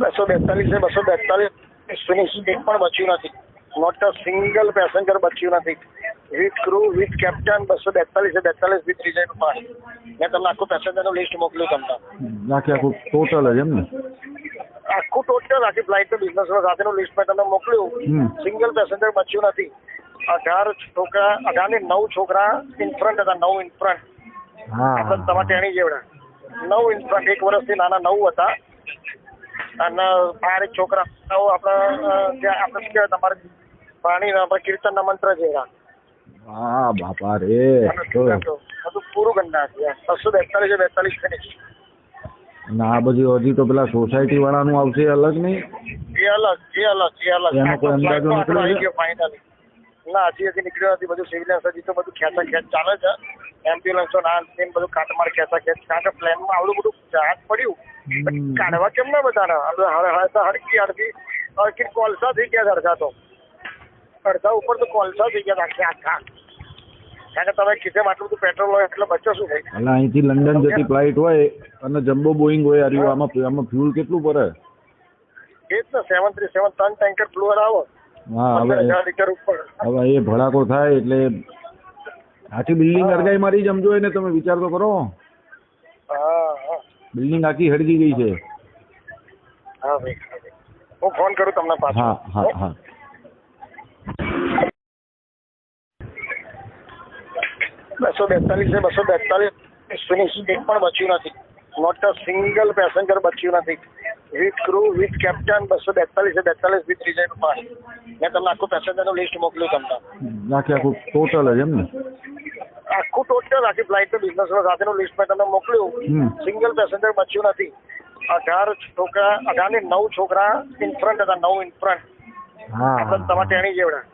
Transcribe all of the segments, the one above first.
બસો બેતાલીસ ને બસો બેતાલીસ એક પણ બચ્યું નથી. નોટ અ સિંગલ પેસેન્જર બચ્યું નથી. વિથ ક્રુ વિથ કેપ્ટન બસો બેતાલીસ બેતાલીસ વિથ રિઝર્વ પાસ. મેં તમને આખું પેસેન્જરનું લિસ્ટ મોકલ્યું તમને. આખે આખું ટોટલ જ એમ ને? આખું ટોટલ આખી ફ્લાઇટ બિઝનેસ સાથેનું લિસ્ટ મેં તમને મોકલ્યું. સિંગલ પેસેન્જર બચ્યું નથી. અઢાર છોકરા અઢાર ને નવ છોકરા ઇન ફ્રન્ટ હતા નવ ઇન ફ્રન્ટ હા. ટેણી જેવડા. નવ ઇન ફ્રન્ટ એક વર્ષથી નાના નવ હતા. અને બાર એક છોકરા નવ આપણે જે આપણે કહેવાય તમારે પાણી આપણે કીર્તનના મંત્ર જેવા હા બાપા રે. બધું પૂરું ગંદા છે બસો બેતાલીસ બેતાલીસ ફિનિશ ના આ બધી હજી તો પેલા સોસાયટી વાળાનું આવશે અલગ નહીં? એ અલગ એ અલગ એ અલગ. એનો કોઈ અંદાજો નીકળ્યો છે? ના હજી હજી નીકળ્યો નથી બધું સિવિલ હજી તો બધું ખેંચા ખેંચ ચાલે છે. એમ્બ્યુલન્સો ના બધું કાટમાળ ખેંચા ખેંચ કારણ કે પ્લેનમાં આવડું બધું જહાજ પડ્યું. કાઢવા કેમ ના બધાને હડકી હડકી. હડકી કોલસા થઈ ગયા અડધા તો. અડધા ઉપર તો કોલસા થઈ ગયા આખે આખા. કારણ કે તમે કીધેમ આટલું પેટ્રોલ હોય એટલે બચો શું એટલે અહીંથી લંડન જતી ફ્લાઇટ હોય અને જમ્બો બોઈંગ હોય અરે આમાં આમાં ફ્યુલ કેટલું પડે એ જ ને સેવન થ્રી સેવન ત્રણ ટેન્કર ફ્લુઅર આવો. હા હવે લીટર ઉપર. હવે એ ભડાકો થાય એટલે આખી બિલ્ડિંગ હરગાઈ મારી જમજો એને તમે વિચાર તો કરો. બિલ્ડિંગ આખી હળગી ગઈ છે. હા ભાઈ હું ફોન કરું તમને પાછો. હા હા હા. બસો બેતાલીસ છે બસો બેતાલીસ ફિનિશિંગ એક પણ બચ્યું નથી. નોટ અ સિંગલ પેસેન્જર બચ્યું નથી. વિથ ક્રુ વિથ કેપ્ટન બસો બેતાલીસ બેતાલીસ વિથ રિઝર્વ પાસ. મેં તમને આખું પેસેન્જરનું લિસ્ટ મોકલ્યું તમને. આખી આખું ટોટલ જ એમ ને? ટોટલ આખી ફ્લાઇટ બિઝનેસ સાથેનું લિસ્ટ મેં તમને મોકલ્યું. સિંગલ પેસેન્જર બચ્યું નથી. અઢાર છોકરા અઢાર ને નવ છોકરા ઇન ફ્રન્ટ હતા નવ ઇન ફ્રન્ટ આપણે તમારા ટેણી જેવડા.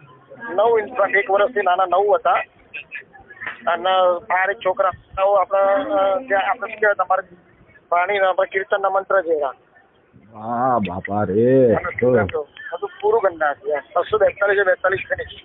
નવ ઇન ફ્રન્ટ એક વર્ષથી નાના નવ હતા. અને બાર એક છોકરા. નવ આપણે જે આપણે કહેવાય તમારે પાણી આપણે કીર્તનના મંત્ર જેવડા હા બાપા રે. બધું પૂરું ગંદા છે બસો બેતાલીસ બેતાલીસ ફિનિશ